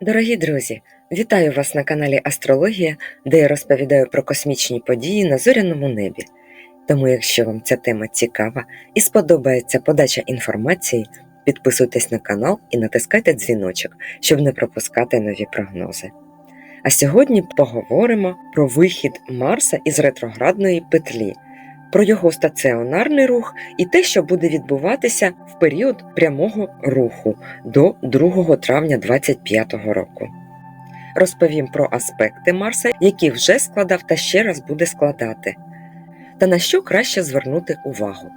Дорогі друзі, вітаю вас на каналі Астрологія, де я розповідаю про космічні події на зоряному небі. Тому, якщо вам ця тема цікава і сподобається подача інформації, підписуйтесь на канал і натискайте дзвіночок, щоб не пропускати нові прогнози. А сьогодні поговоримо про вихід Марса із ретроградної петлі, про його стаціонарний рух і те, що буде відбуватися в період прямого руху до 2 травня 2025 року. Розповім про аспекти Марса, які вже складав та ще раз буде складати, та на що краще звернути увагу.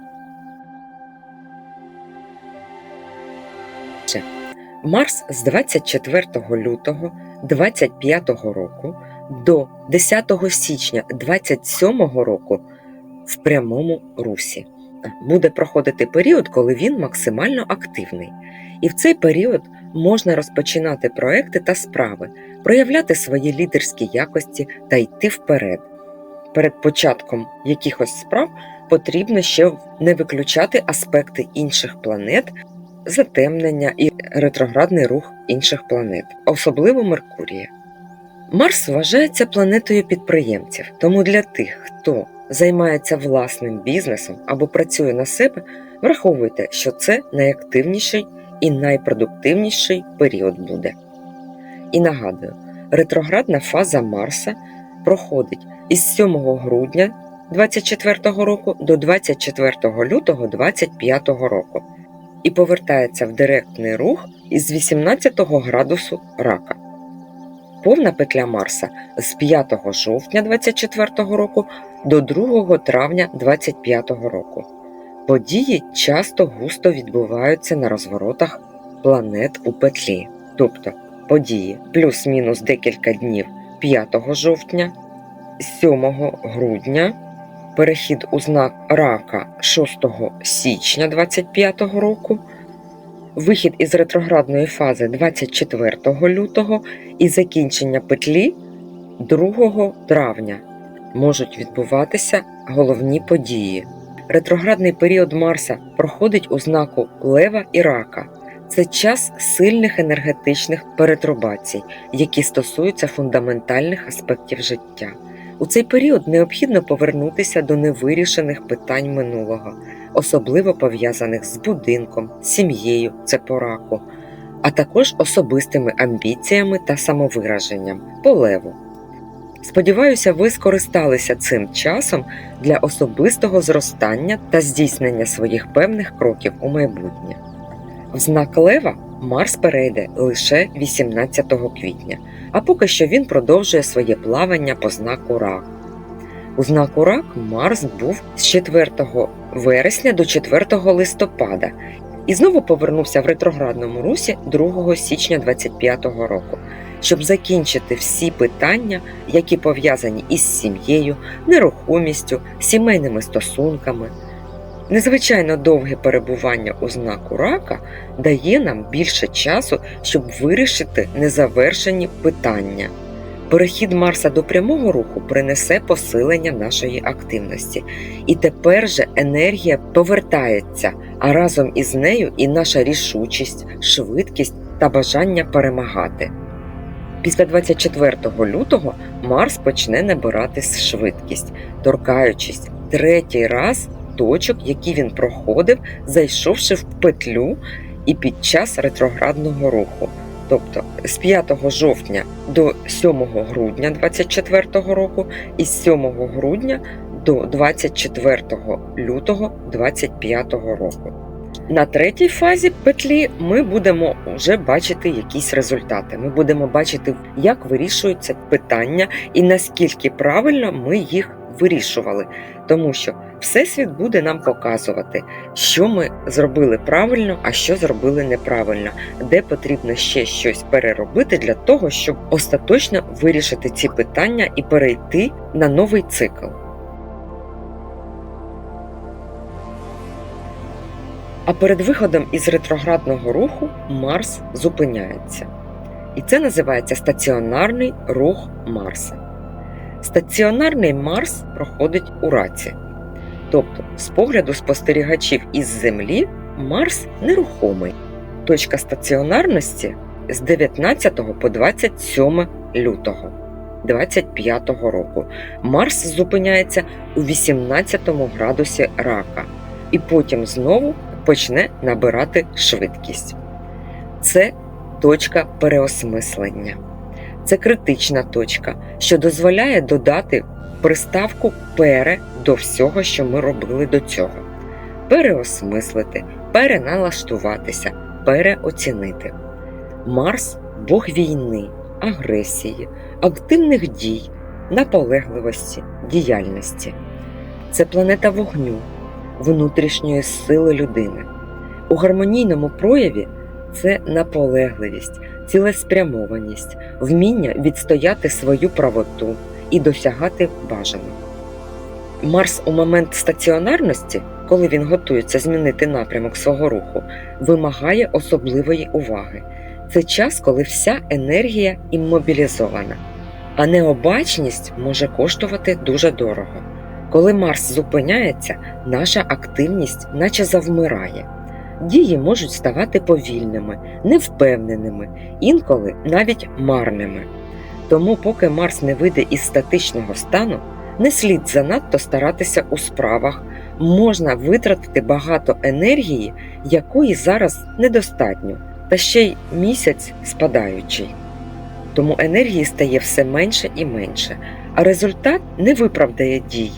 Марс з 24 лютого 2025 року до 10 січня 2027 року в прямому русі. Буде проходити період, коли він максимально активний. І в цей період можна розпочинати проекти та справи, проявляти свої лідерські якості та йти вперед. Перед початком якихось справ потрібно ще не виключати аспекти інших планет, затемнення і ретроградний рух інших планет, особливо Меркурія. Марс вважається планетою підприємців, тому для тих, хто займається власним бізнесом або працює на себе, враховуйте, що це найактивніший і найпродуктивніший період буде. І нагадую, ретроградна фаза Марса проходить із 7 грудня 2024 року до 24 лютого 2025 року і повертається в директний рух із 18 градусу рака. Повна петля Марса з 5 жовтня 2024 року до 2 травня 2025 року. Події часто густо відбуваються на розворотах планет у петлі, тобто події плюс-мінус декілька днів 5 жовтня, 7 грудня, перехід у знак рака 6 січня 2025 року, вихід із ретроградної фази 24 лютого і закінчення петлі 2 травня можуть відбуватися головні події. Ретроградний період Марса проходить у знаку Лева і Рака. Це час сильних енергетичних перетрубацій, які стосуються фундаментальних аспектів життя. У цей період необхідно повернутися до невирішених питань минулого, особливо пов'язаних з будинком, сім'єю, це по раку, а також особистими амбіціями та самовираженням по леву. Сподіваюся, ви скористалися цим часом для особистого зростання та здійснення своїх певних кроків у майбутнє. В знак Лева Марс перейде лише 18 квітня, а поки що він продовжує своє плавання по знаку Рак. У знаку Рак Марс був з 4 вересня до 4 листопада і знову повернувся в ретроградному русі 2 січня 2025 року щоб закінчити всі питання, які пов'язані із сім'єю, нерухомістю, сімейними стосунками. Незвичайно довге перебування у знаку рака дає нам більше часу, щоб вирішити незавершені питання. Перехід Марса до прямого руху принесе посилення нашої активності, і тепер же енергія повертається, а разом із нею і наша рішучість, швидкість та бажання перемагати. Після 24 лютого Марс почне набирати швидкість, торкаючись третій раз точок, які він проходив, зайшовши в петлю і під час ретроградного руху. Тобто з 5 жовтня до 7 грудня 2024 року і з 7 грудня до 24 лютого 2025 року. На третій фазі петлі ми будемо вже бачити якісь результати. Ми будемо бачити, як вирішуються питання і наскільки правильно ми їх вирішували, тому що Всесвіт буде нам показувати, що ми зробили правильно, а що зробили неправильно, де потрібно ще щось переробити для того, щоб остаточно вирішити ці питання і перейти на новий цикл. А перед виходом із ретроградного руху Марс зупиняється. І це називається стаціонарний рух Марса. Стаціонарний Марс проходить у раці. Тобто, з погляду спостерігачів із Землі Марс нерухомий. Точка стаціонарності з 19 по 27 лютого 25 року. Марс зупиняється у 18 градусі рака і потім знову почне набирати швидкість. Це точка переосмислення. Це критична точка, що дозволяє додати приставку пере до всього, що ми робили до цього. Переосмислити, переналаштуватися, переоцінити. Марс Бог війни, агресії, активних дій, наполегливості, діяльності. Це планета вогню, внутрішньої сили людини. У гармонійному прояві це наполегливість, цілеспрямованість, вміння відстояти свою правоту і досягати бажаного. Марс у момент стаціонарності, коли він готується змінити напрямок свого руху, вимагає особливої уваги. Це час, коли вся енергія іммобілізована, а необачність може коштувати дуже дорого. Коли Марс зупиняється, наша активність наче завмирає. Дії можуть ставати повільними, невпевненими, інколи навіть марними. Тому, поки Марс не вийде із статичного стану, не слід занадто старатися у справах, можна витратити багато енергії, якої зараз недостатньо, та ще й місяць спадаючий. Тому енергії стає все менше і менше, а результат не виправдає дій.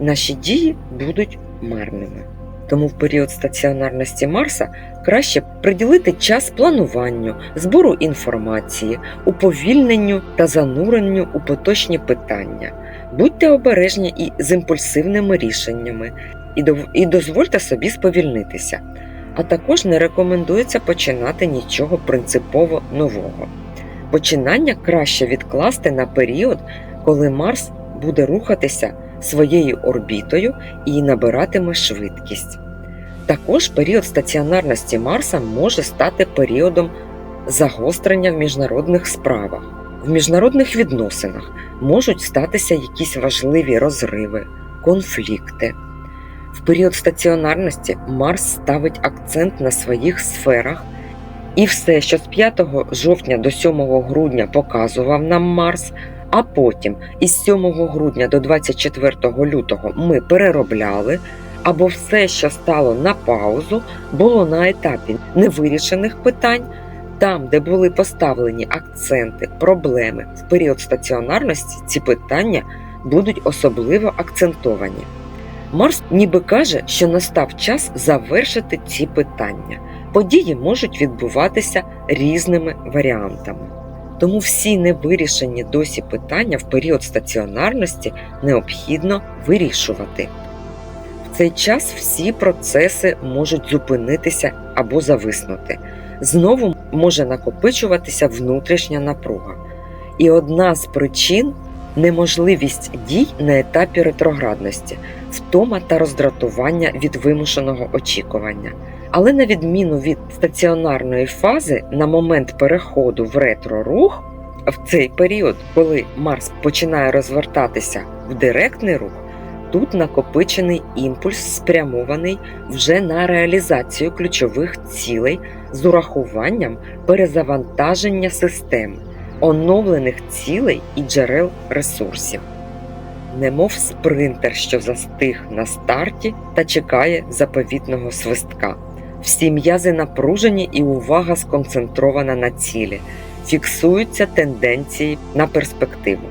Наші дії будуть марними. Тому в період стаціонарності Марса краще приділити час плануванню, збору інформації, уповільненню та зануренню у поточні питання. Будьте обережні і з імпульсивними рішеннями, і, дозвольте собі сповільнитися. А також не рекомендується починати нічого принципово нового. Починання краще відкласти на період, коли Марс буде рухатися своєю орбітою і набиратиме швидкість. Також період стаціонарності Марса може стати періодом загострення в міжнародних справах. В міжнародних відносинах можуть статися якісь важливі розриви, конфлікти. В період стаціонарності Марс ставить акцент на своїх сферах, і все, що з 5 жовтня до 7 грудня показував нам Марс, а потім із 7 грудня до 24 лютого ми переробляли, або все, що стало на паузу, було на етапі невирішених питань, там, де були поставлені акценти, проблеми в період стаціонарності, ці питання будуть особливо акцентовані. Марс ніби каже, що настав час завершити ці питання. Події можуть відбуватися різними варіантами. Тому всі невирішені досі питання в період стаціонарності необхідно вирішувати. В цей час всі процеси можуть зупинитися або зависнути. Знову може накопичуватися внутрішня напруга. І одна з причин неможливість дій на етапі ретроградності, втома та роздратування від вимушеного очікування. Але на відміну від стаціонарної фази, на момент переходу в ретро-рух, в цей період, коли Марс починає розвертатися в директний рух, тут накопичений імпульс спрямований вже на реалізацію ключових цілей з урахуванням перезавантаження систем, оновлених цілей і джерел ресурсів. Немов спринтер, що застиг на старті та чекає заповітного свистка. Всі м'язи напружені і увага сконцентрована на цілі, фіксуються тенденції на перспективу.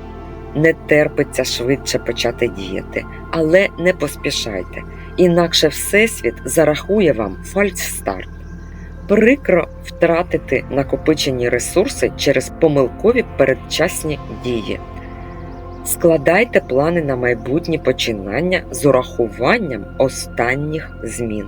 Не терпиться швидше почати діяти, але не поспішайте, інакше Всесвіт зарахує вам фальстарт. Прикро втратити накопичені ресурси через помилкові передчасні дії. Складайте плани на майбутні починання з урахуванням останніх змін.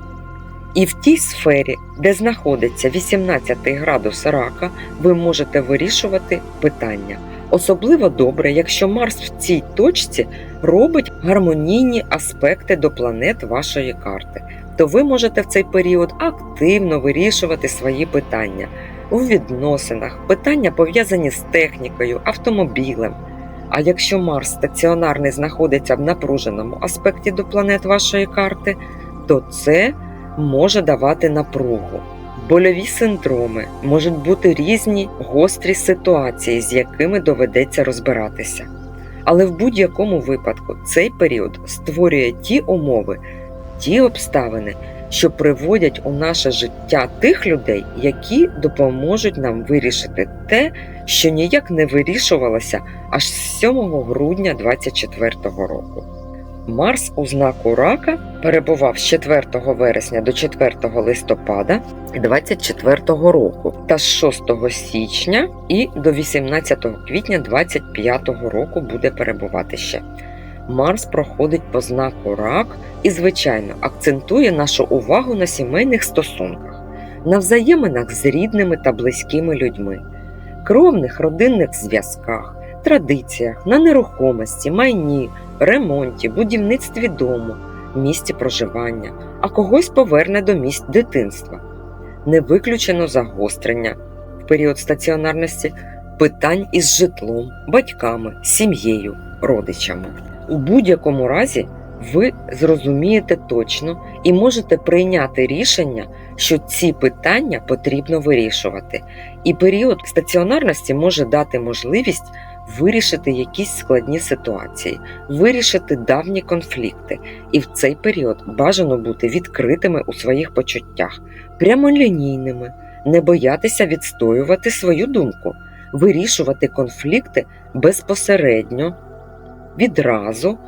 І в тій сфері, де знаходиться 18 градус рака, ви можете вирішувати питання. Особливо добре, якщо Марс в цій точці робить гармонійні аспекти до планет вашої карти, то ви можете в цей період активно вирішувати свої питання у відносинах, питання пов'язані з технікою, автомобілем. А якщо Марс стаціонарний знаходиться в напруженому аспекті до планет вашої карти, то це може давати напругу, больові синдроми, можуть бути різні гострі ситуації, з якими доведеться розбиратися. Але в будь-якому випадку цей період створює ті умови, ті обставини, що приводять у наше життя тих людей, які допоможуть нам вирішити те, що ніяк не вирішувалося аж з 7 грудня 2024 року. Марс у знаку рака перебував з 4 вересня до 4 листопада 2024 року та з 6 січня і до 18 квітня 2025 року буде перебувати ще. Марс проходить по знаку рак і, звичайно, акцентує нашу увагу на сімейних стосунках, на взаєминах з рідними та близькими людьми, кровних родинних зв'язках, традиціях, на нерухомості, майні, ремонті, будівництві дому, місці проживання, а когось поверне до місць дитинства. Не виключено загострення в період стаціонарності питань із житлом, батьками, сім'єю, родичами. У будь-якому разі ви зрозумієте точно і можете прийняти рішення, що ці питання потрібно вирішувати. І період стаціонарності може дати можливість вирішити якісь складні ситуації, вирішити давні конфлікти. І в цей період бажано бути відкритими у своїх почуттях, прямолінійними, не боятися відстоювати свою думку, вирішувати конфлікти безпосередньо відразу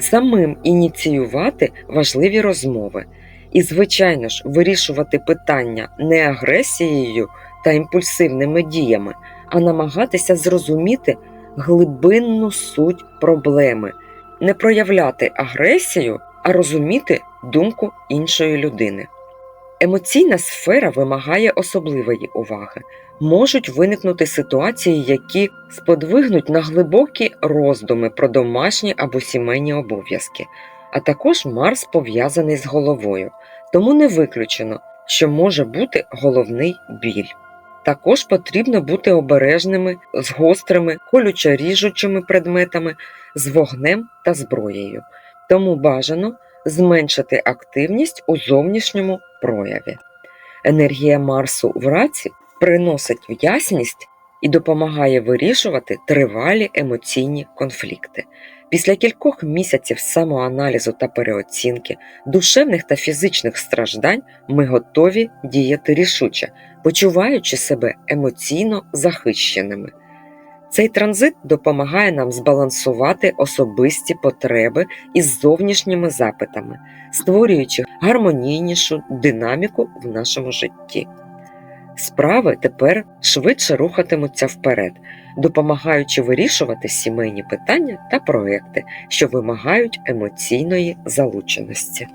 самим ініціювати важливі розмови і, звичайно ж, вирішувати питання не агресією та імпульсивними діями, а намагатися зрозуміти глибинну суть проблеми, не проявляти агресію, а розуміти думку іншої людини. Емоційна сфера вимагає особливої уваги. Можуть виникнути ситуації, які сподвигнуть на глибокі роздуми про домашні або сімейні обов'язки, а також Марс пов'язаний з головою, тому не виключено, що може бути головний біль. Також потрібно бути обережними з гострими, колючо-ріжучими предметами, з вогнем та зброєю, тому бажано зменшити активність у зовнішньому прояві. Енергія Марсу в раці приносить ясність і допомагає вирішувати тривалі емоційні конфлікти. Після кількох місяців самоаналізу та переоцінки, душевних та фізичних страждань ми готові діяти рішуче, почуваючи себе емоційно захищеними. Цей транзит допомагає нам збалансувати особисті потреби із зовнішніми запитами, створюючи гармонійнішу динаміку в нашому житті. Справи тепер швидше рухатимуться вперед, допомагаючи вирішувати сімейні питання та проекти, що вимагають емоційної залученості.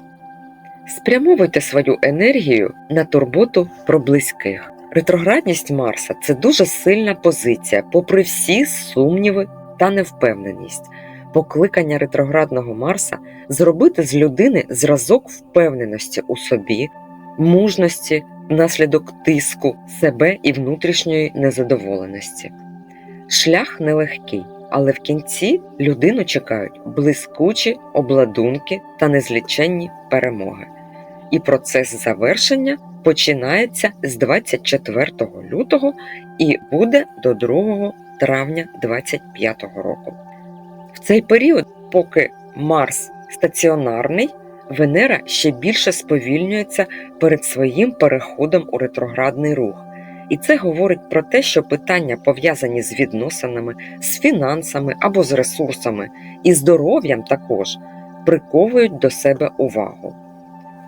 Спрямовуйте свою енергію на турботу про близьких. Ретроградність Марса це дуже сильна позиція, попри всі сумніви та невпевненість. Покликання ретроградного Марса зробити з людини зразок впевненості у собі, мужності внаслідок тиску себе і внутрішньої незадоволеності. Шлях нелегкий, але в кінці людину чекають блискучі обладунки та незліченні перемоги. І процес завершення починається з 24 лютого і буде до 2 травня 2025 року. В цей період, поки Марс стаціонарний, Венера ще більше сповільнюється перед своїм переходом у ретроградний рух. І це говорить про те, що питання, пов'язані з відносинами, з фінансами або з ресурсами і здоров'ям також приковують до себе увагу.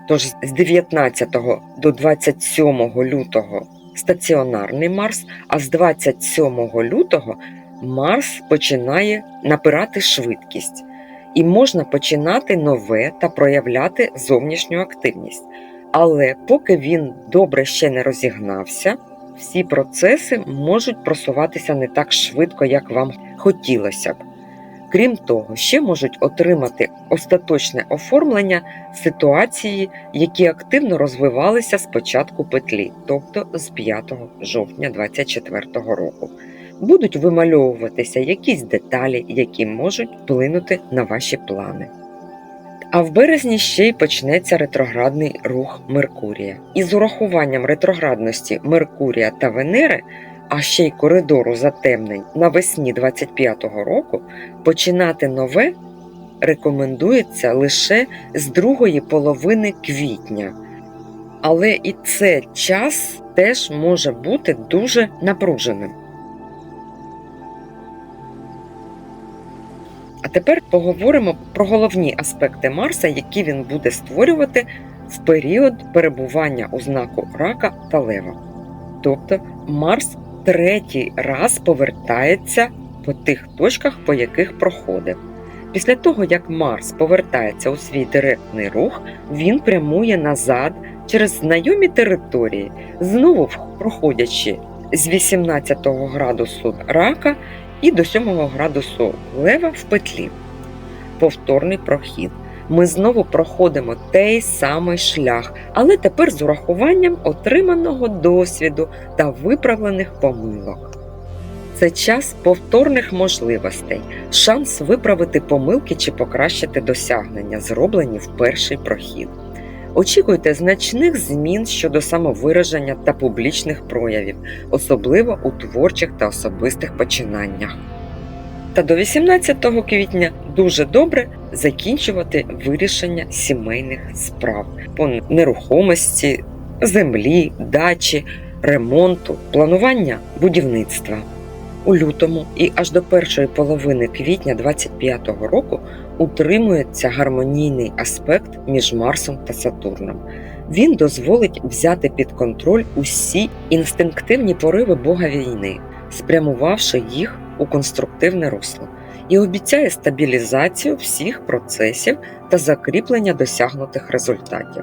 Тож з 19 до 27 лютого стаціонарний Марс, а з 27 лютого Марс починає напирати швидкість, і можна починати нове та проявляти зовнішню активність. Але поки він добре ще не розігнався, всі процеси можуть просуватися не так швидко, як вам хотілося б. Крім того, ще можуть отримати остаточне оформлення ситуації, які активно розвивалися з початку петлі, тобто з 5 жовтня 2024 року. Будуть вимальовуватися якісь деталі, які можуть вплинути на ваші плани. А в березні ще й почнеться ретроградний рух Меркурія. І з урахуванням ретроградності Меркурія та Венери, а ще й коридору затемнень навесні 25-го року, починати нове рекомендується лише з другої половини квітня. Але і це час теж може бути дуже напруженим. Тепер поговоримо про головні аспекти Марса, які він буде створювати в період перебування у знаку Рака та Лева. Тобто Марс третій раз повертається по тих точках, по яких проходив. Після того, як Марс повертається у свій директний рух, він прямує назад через знайомі території, знову проходячи з 18 градусу рака і до 7 градусу лева в петлі. Повторний прохід. Ми знову проходимо той самий шлях, але тепер з урахуванням отриманого досвіду та виправлених помилок. Це час повторних можливостей, шанс виправити помилки чи покращити досягнення, зроблені в перший прохід. Очікуйте значних змін щодо самовираження та публічних проявів, особливо у творчих та особистих починаннях. Та до 18 квітня дуже добре закінчувати вирішення сімейних справ по нерухомості, землі, дачі, ремонту, планування будівництва. У лютому і аж до першої половини квітня 25-го року утримується гармонійний аспект між Марсом та Сатурном. Він дозволить взяти під контроль усі інстинктивні пориви Бога війни, спрямувавши їх у конструктивне русло, і обіцяє стабілізацію всіх процесів та закріплення досягнутих результатів.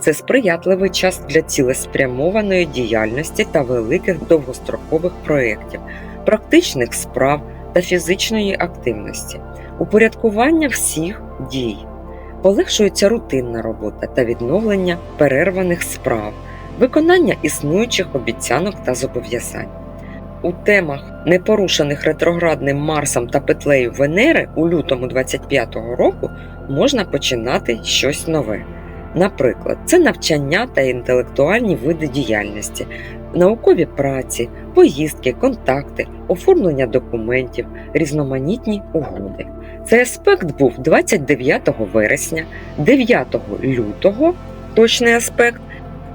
Це сприятливий час для цілеспрямованої діяльності та великих довгострокових проєктів, практичних справ та фізичної активності, упорядкування всіх дій, полегшується рутинна робота та відновлення перерваних справ, виконання існуючих обіцянок та зобов'язань. У темах, непорушених ретроградним Марсом та петлею Венери у лютому 25-го року можна починати щось нове. Наприклад, це навчання та інтелектуальні види діяльності, наукові праці, поїздки, контакти, оформлення документів, різноманітні угоди. Цей аспект був 29 вересня, 9 лютого, точний аспект.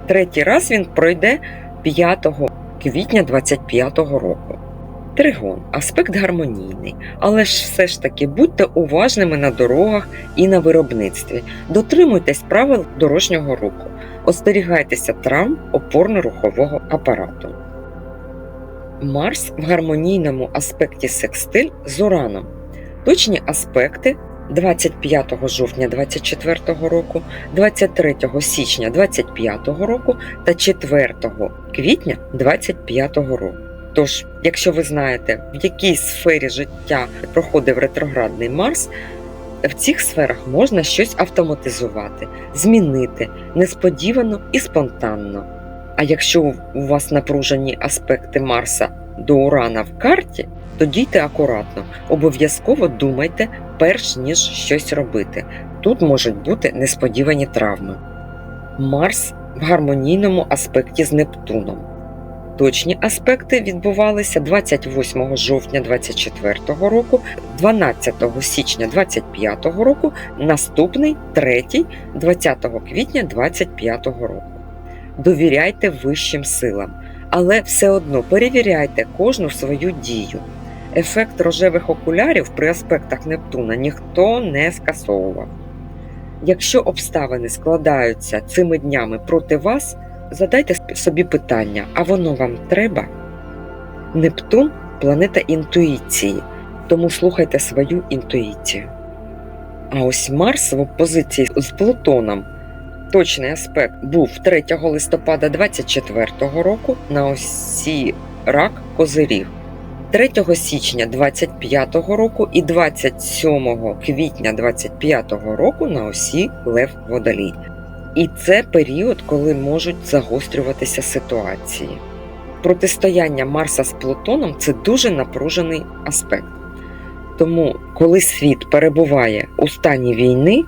Третій раз він пройде 5 квітня 25-го року. Тригон аспект гармонійний, але ж все ж таки будьте уважними на дорогах і на виробництві, дотримуйтесь правил дорожнього руху, остерігайтеся травм опорно-рухового апарату. Марс в гармонійному аспекті секстиль з Ураном. Точні аспекти 25 жовтня 24 року, 23 січня 25 року та 4 квітня 25 року. Тож, якщо ви знаєте, в якій сфері життя проходив ретроградний Марс, в цих сферах можна щось автоматизувати, змінити несподівано і спонтанно. А якщо у вас напружені аспекти Марса до Урана в карті, то дійте акуратно, обов'язково думайте, перш ніж щось робити. Тут можуть бути несподівані травми. Марс в гармонійному аспекті з Нептуном. Точні аспекти відбувалися 28 жовтня 24 року, 12 січня 25 року, наступний третій 20 квітня 25 року. Довіряйте вищим силам, але все одно перевіряйте кожну свою дію. Ефект рожевих окулярів при аспектах Нептуна ніхто не скасовував. Якщо обставини складаються цими днями проти вас, задайте собі питання, а воно вам треба? Нептун планета інтуїції, тому слухайте свою інтуїцію. А ось Марс в опозиції з Плутоном. Точний аспект був 3 листопада 24 року на осі рак Козиріг. 3 січня 25 року і 27 квітня 25 року на осі Лев Водолій. І це період, коли можуть загострюватися ситуації. Протистояння Марса з Плутоном це дуже напружений аспект. Тому, коли світ перебуває у стані війни,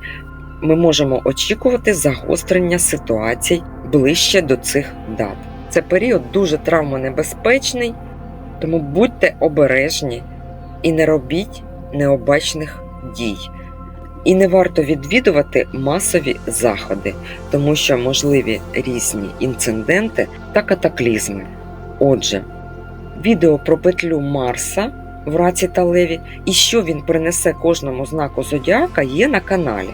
ми можемо очікувати загострення ситуацій ближче до цих дат. Це період дуже травмонебезпечний, тому будьте обережні і не робіть необачних дій. І не варто відвідувати масові заходи, тому що можливі різні інциденти та катаклізми. Отже, відео про петлю Марса в раці та леві і що він принесе кожному знаку зодіака є на каналі.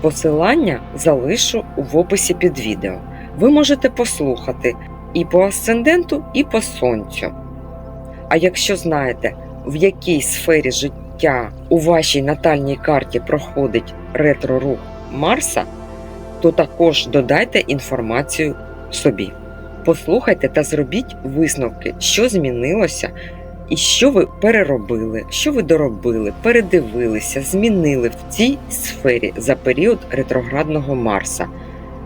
Посилання залишу в описі під відео. Ви можете послухати і по асценденту, і по сонцю. А якщо знаєте, в якій сфері життя у вашій натальній карті проходить ретро-рух Марса, то також додайте інформацію собі. Послухайте та зробіть висновки, що змінилося, і що ви переробили, що ви доробили, передивилися, змінили в цій сфері за період ретроградного Марса.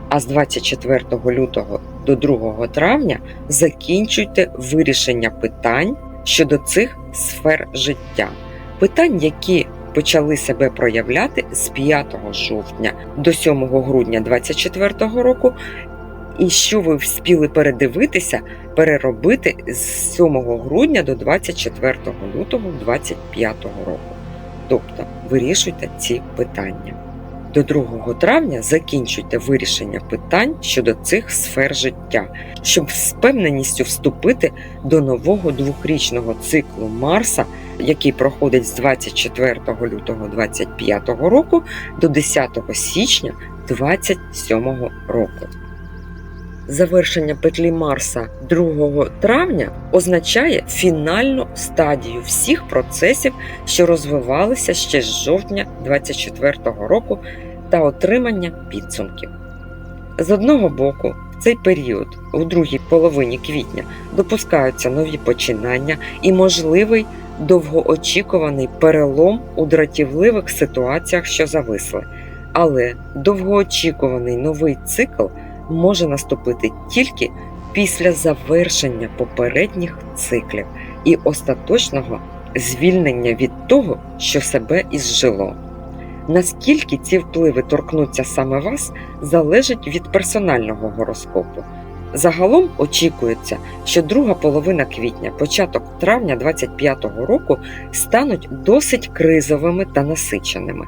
А з 24 лютого до 2 травня закінчуйте вирішення питань щодо цих сфер життя. Питань, які почали себе проявляти з 5 жовтня до 7 грудня 2024 року, і що ви вспіли передивитися, переробити з 7 грудня до 24 лютого 2025 року. Тобто вирішуйте ці питання. До 2 травня закінчуйте вирішення питань щодо цих сфер життя, щоб з впевненістю вступити до нового двохрічного циклу Марса, який проходить з 24 лютого 2025 року до 10 січня 2027 року. Завершення петлі Марса 2 травня означає фінальну стадію всіх процесів, що розвивалися ще з жовтня 2024 року, та отримання підсумків. З одного боку, в цей період, у другій половині квітня, допускаються нові починання і можливий довгоочікуваний перелом у дратівливих ситуаціях, що зависли. Але довгоочікуваний новий цикл може наступити тільки після завершення попередніх циклів і остаточного звільнення від того, що себе ізжило. Наскільки ці впливи торкнуться саме вас, залежить від персонального гороскопу. Загалом очікується, що друга половина квітня, початок травня 25-го року стануть досить кризовими та насиченими,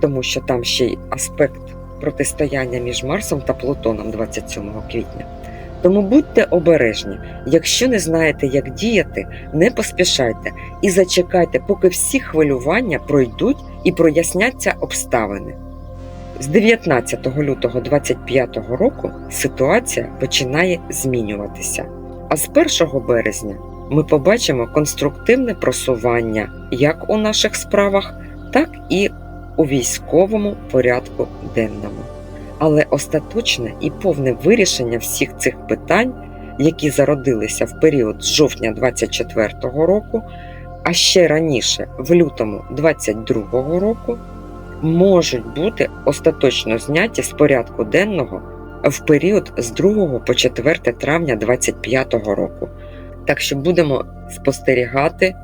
тому що там ще й аспект протистояння між Марсом та Плутоном 27 квітня. Тому будьте обережні, якщо не знаєте, як діяти, не поспішайте і зачекайте, поки всі хвилювання пройдуть і проясняться обставини. З 19 лютого 2025 року ситуація починає змінюватися. А з 1 березня ми побачимо конструктивне просування як у наших справах, так і у військовому порядку денному. Але остаточне і повне вирішення всіх цих питань, які зародилися в період з жовтня 24 року, а ще раніше, в лютому 22 року, можуть бути остаточно зняті з порядку денного в період з 2 по 4 травня 25 року. Так що будемо спостерігати,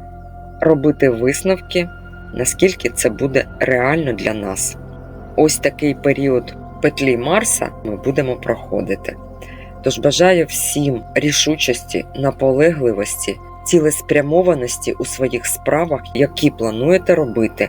робити висновки, наскільки це буде реально для нас. Ось такий період петлі Марса ми будемо проходити. Тож бажаю всім рішучості, наполегливості, цілеспрямованості у своїх справах, які плануєте робити,